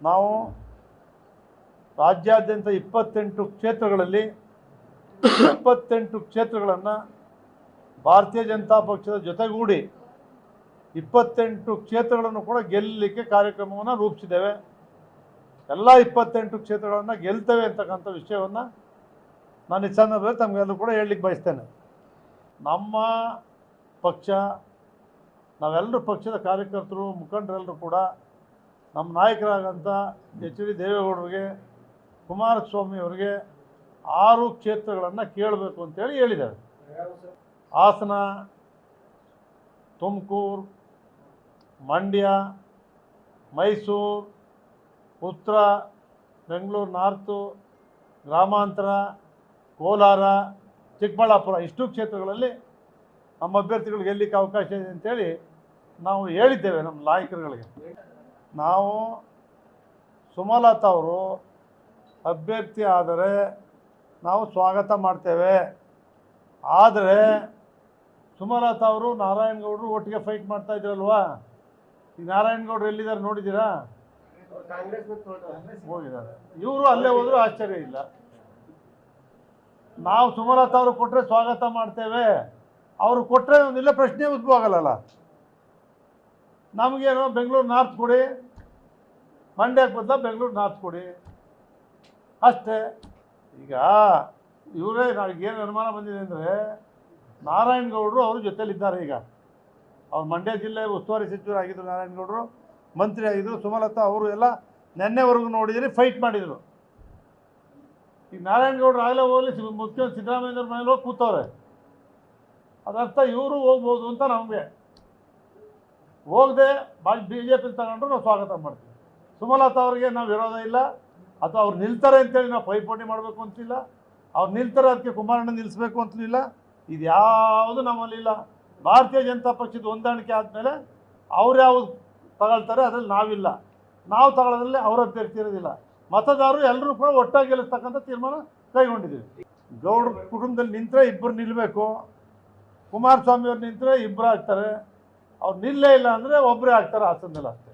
ನಾವು ರಾಜ್ಯಾದ್ಯಂತ ಇಪ್ಪತ್ತೆಂಟು ಕ್ಷೇತ್ರಗಳಲ್ಲಿ ಇಪ್ಪತ್ತೆಂಟು ಕ್ಷೇತ್ರಗಳನ್ನು ಭಾರತೀಯ ಜನತಾ ಪಕ್ಷದ ಜೊತೆಗೂಡಿ ಇಪ್ಪತ್ತೆಂಟು ಕ್ಷೇತ್ರಗಳನ್ನು ಕೂಡ ಗೆಲ್ಲಲಿಕ್ಕೆ ಕಾರ್ಯಕ್ರಮವನ್ನು ರೂಪಿಸಿದ್ದೇವೆ. ಎಲ್ಲ ಇಪ್ಪತ್ತೆಂಟು ಕ್ಷೇತ್ರಗಳನ್ನು ಗೆಲ್ತೇವೆ ಅಂತಕ್ಕಂಥ ವಿಷಯವನ್ನು ನಾನು ಈ ಸಂದರ್ಭದಲ್ಲಿ ತಮಗೆಲ್ಲರೂ ಕೂಡ ಹೇಳಲಿಕ್ಕೆ ಬಯಸ್ತೇನೆ. ನಮ್ಮ ಪಕ್ಷ, ನಾವೆಲ್ಲರೂ ಪಕ್ಷದ ಕಾರ್ಯಕರ್ತರು, ಮುಖಂಡರೆಲ್ಲರೂ ಕೂಡ ನಮ್ಮ ನಾಯಕರಾದಂಥ ಎಚ್ ಡಿ ದೇವೇಗೌಡರಿಗೆ, ಕುಮಾರಸ್ವಾಮಿ ಅವರಿಗೆ ಆರು ಕ್ಷೇತ್ರಗಳನ್ನು ಕೇಳಬೇಕು ಅಂತೇಳಿ ಹೇಳಿದ್ದಾರೆ. ಹಾಸನ, ತುಮಕೂರು, ಮಂಡ್ಯ, ಮೈಸೂರು, ಉತ್ತರ, ಬೆಂಗಳೂರು ನಾರ್ತು, ಗ್ರಾಮಾಂತರ, ಕೋಲಾರ, ಚಿಕ್ಕಬಳ್ಳಾಪುರ ಇಷ್ಟು ಕ್ಷೇತ್ರಗಳಲ್ಲಿ ನಮ್ಮ ಅಭ್ಯರ್ಥಿಗಳಿಗೆ ಎಲ್ಲಿಕ್ಕೆ ಅವಕಾಶ ಇದೆ ಅಂತೇಳಿ ನಾವು ಹೇಳಿದ್ದೇವೆ ನಮ್ಮ ನಾಯಕರುಗಳಿಗೆ. ನಾವು ಸುಮಲತಾ ಅವರು ಅಭ್ಯರ್ಥಿ ಆದರೆ ನಾವು ಸ್ವಾಗತ ಮಾಡ್ತೇವೆ. ಆದರೆ ಸುಮಲತಾ ಅವರು ನಾರಾಯಣಗೌಡರು ಒಟ್ಟಿಗೆ ಫೈಟ್ ಮಾಡ್ತಾ ಇದ್ರಲ್ವಾ? ಈಗ ನಾರಾಯಣಗೌಡರು ಎಲ್ಲಿದ್ದಾರೆ ನೋಡಿದ್ದೀರಾ? ಹೋಗಿದ್ದಾರೆ. ಇವರು ಅಲ್ಲೇ ಹೋದರೂ ಆಶ್ಚರ್ಯ ಇಲ್ಲ. ನಾವು ಸುಮಲತಾ ಅವರು ಕೊಟ್ಟರೆ ಸ್ವಾಗತ ಮಾಡ್ತೇವೆ. ಅವರು ಕೊಟ್ಟರೆ ಒಂದಿಲ್ಲ, ಪ್ರಶ್ನೆ ಉದ್ಭವ ಆಗಲ್ಲ ನಮಗೇನು ಬೆಂಗಳೂರು ನಾರ್ತ್ ಕೊಡಿ. ಮಂಡ್ಯಕ್ಕೆ ಬದಲ ಬೆಂಗಳೂರು ನಾರ್ತ್ ಕೊಡಿ. ಅಷ್ಟೇ. ಈಗ ಇವರೇ ಏನು ಅನುಮಾನ ಬಂದಿದೆ ಅಂದರೆ ನಾರಾಯಣಗೌಡರು ಅವ್ರ ಜೊತೆಯಲ್ಲಿದ್ದಾರೆ ಈಗ. ಅವ್ರು ಮಂಡ್ಯ ಜಿಲ್ಲೆ ಉಸ್ತುವಾರಿ ಸಚಿವರಾಗಿದ್ದರು ನಾರಾಯಣಗೌಡರು ಮಂತ್ರಿ ಆಗಿದ್ದರು ಸುಮಲತಾ ಅವರು ಎಲ್ಲ ನೆನ್ನೆವರೆಗೂ ನೋಡಿದರೆ ಫೈಟ್ ಮಾಡಿದರು. ಈಗ ನಾರಾಯಣಗೌಡರು ಆಗಲೇ ಹೋಗಲಿ ಮುಖ್ಯಮಂತ್ರಿ ಸಿದ್ದರಾಮಯ್ಯವ್ರ ಮನೇಲಿ ಹೋಗಿ ಕೂತವ್ರೆ. ಅದರ್ಥ ಇವರು ಹೋಗ್ಬೋದು ಅಂತ ನಮಗೆ. ಹೋಗದೆ ಬಿ ಜೆ ಪಿ ತಗೊಂಡ್ರು ನಾವು ಸ್ವಾಗತ ಮಾಡ್ತೀವಿ. ಸುಮಲತಾ ಅವರಿಗೆ ನಾವು ವಿರೋಧ ಇಲ್ಲ. ಅಥವಾ ಅವ್ರು ನಿಲ್ತಾರೆ ಅಂತೇಳಿ ನಾವು ಪೈಪೋಟಿ ಮಾಡಬೇಕು ಅಂತಿಲ್ಲ. ಅವ್ರು ನಿಲ್ತಾರೆ ಅದಕ್ಕೆ ಕುಮಾರಣ್ಣ ನಿಲ್ಲಿಸ್ಬೇಕು ಇಲ್ಲ ಇದು ಯಾವುದು ನಮ್ಮಲ್ಲಿಲ್ಲ ಭಾರತೀಯ ಜನತಾ ಪಕ್ಷದ ಹೊಂದಾಣಿಕೆ ಆದಮೇಲೆ ಅವ್ರು ಯಾವುದು ತಗೊಳ್ತಾರೆ ಅದರಲ್ಲಿ ನಾವಿಲ್ಲ. ನಾವು ತಗೊಳ್ಳೋದ್ರಲ್ಲಿ ಅವರ ಅಭ್ಯರ್ಥಿ ಇರೋದಿಲ್ಲ. ಮತದಾರರು ಎಲ್ಲರೂ ಕೂಡ ಒಟ್ಟಾಗಿ ಗೆಲ್ಲಿಸ್ತಕ್ಕಂಥ ತೀರ್ಮಾನ ಕೈಗೊಂಡಿದ್ದೀವಿ. ಗೌಡ್ರ ಕುಟುಂಬದಲ್ಲಿ ನಿಂತರೆ ಇಬ್ಬರು ನಿಲ್ಲಬೇಕು ಕುಮಾರಸ್ವಾಮಿ ಅವ್ರು ನಿಂತರೆ ಇಬ್ಬರು ಆಗ್ತಾರೆ. ಅವ್ರು ನಿಲ್ಲೇ ಇಲ್ಲ ಅಂದರೆ ಒಬ್ಬರೇ ಆಗ್ತಾರೆ ಹಾಸನದಲ್ಲಿ.